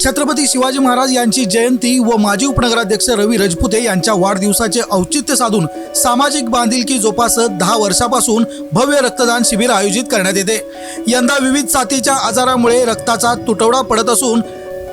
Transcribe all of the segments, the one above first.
छत्रपती शिवाजी महाराज यांची जयंती व माजी उपनगराध्यक्ष रवी रजपुते यांच्या वाढदिवसाचे औचित्य साधून सामाजिक बांधिलकी जोपासत दहा वर्षापासून भव्य रक्तदान शिबिर आयोजित करण्यात येते. यंदा विविध साथीच्या आजारामुळे रक्ताचा तुटवडा पडत असून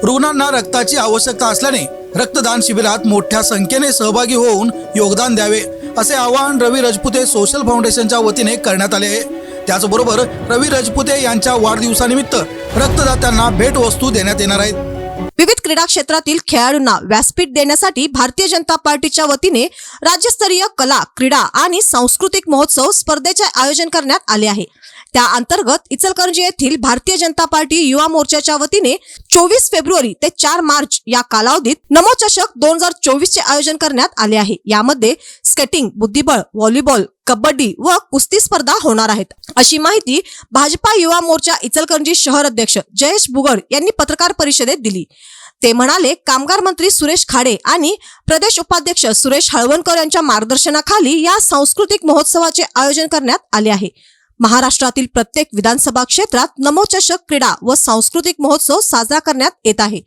रुग्णांना रक्ताची आवश्यकता असल्याने रक्तदान शिबिरात मोठ्या संख्येने सहभागी होऊन योगदान द्यावे असे आवाहन रवी रजपुते सोशल फाउंडेशनच्या वतीने करण्यात आले आहे. त्याचबरोबर रवी रजपुते यांच्या वाढदिवसानिमित्त रक्तदात्यांना भेटवस्तू देण्यात येणार आहेत. विविध क्रीडा क्षेत्रातील खेळाडूंना व्यासपीठ देण्यासाठी भारतीय जनता पार्टीच्या वतीने राज्यस्तरीय कला क्रीडा आणि सांस्कृतिक महोत्सव स्पर्धेचे आयोजन करण्यात आले आहे. त्या अंतर्गत इचलकरंजी येथील भारतीय जनता पार्टी युवा मोर्चाच्या वतीने चोवीस फेब्रुवारी ते चार मार्च या कालावधीत नमो चषक दोन हजार चोवीस चे आयोजन करण्यात आले आहे. यामध्ये स्केटिंग बुद्धिबळ व्हॉलीबॉल कबड्डी व कुस्ती स्पर्धा होणार आहेत. अशी माहिती भाजपा युवा मोर्चा इचलकरंजी शहर अध्यक्ष जयेश बुगड यांनी पत्रकार परिषदेत दिली. ते म्हणाले कामगार मंत्री सुरेश खाडे आणि प्रदेश उपाध्यक्ष सुरेश हळवणकर यांच्या मार्गदर्शनाखाली या सांस्कृतिक महोत्सवाचे आयोजन करण्यात आले आहे. महाराष्ट्रातील प्रत्येक विधानसभा क्षेत्रात नमोचषक क्रीडा व सांस्कृतिक महोत्सव साजरा करण्यात येत आहे.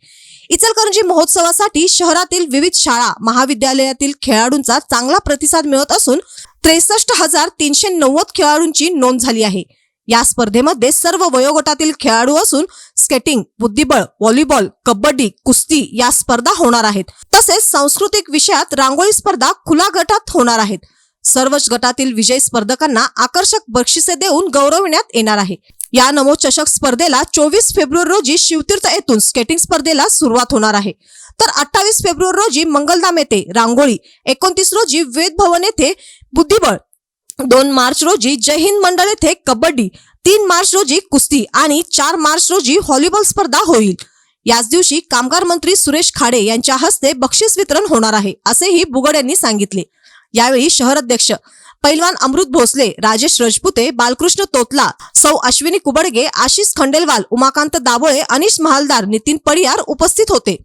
इचलकरंजी महोत्सवासाठी शहरातील विविध शाळा महाविद्यालयातील खेळाडूंचा चांगला प्रतिसाद मिळत असून त्रेसष्ट हजार तीनशे नव्वद खेळाडूंची नोंद झाली आहे. या स्पर्धेमध्ये सर्व वयोगटातील खेळाडू असून स्केटिंग बुद्धिबळ व्हॉलीबॉल कबड्डी कुस्ती या स्पर्धा होणार आहेत. तसेच सांस्कृतिक विषयात रांगोळी स्पर्धा खुला गटात होणार आहेत. सर्वच गटातील विजयी स्पर्धकांना आकर्षक बक्षिसे देऊन गौरविण्यात येणार आहे. या नमो चषक स्पर्धेला चोवीस फेब्रुवारी रोजी शिवतीर्थ येथून स्केटिंग स्पर्धेला सुरुवात होणार आहे. तर अठ्ठावीस फेब्रुवारी रोजी मंगलधाम येथे रांगोळी एकोणतीस रोजी वेद भवन येथे बुद्धिबळ दोन मार्च रोजी जय हिंद मंडळ येथे कबड्डी तीन मार्च रोजी कुस्ती आणि चार मार्च रोजी व्हॉलीबॉल स्पर्धा होईल. याच दिवशी कामगार मंत्री सुरेश खाडे यांच्या हस्ते बक्षीस वितरण होणार आहे असेही बुगड यांनी सांगितले. यावेळी शहर अध्यक्ष पैलवान अमृत भोसले राजेश रजपुते बालकृष्ण तोतला सौ अश्विनी कुबडगे आशिष खंडेलवाल उमाकांत दाभोळे अनिश महालदार नितीन पडियार उपस्थित होते.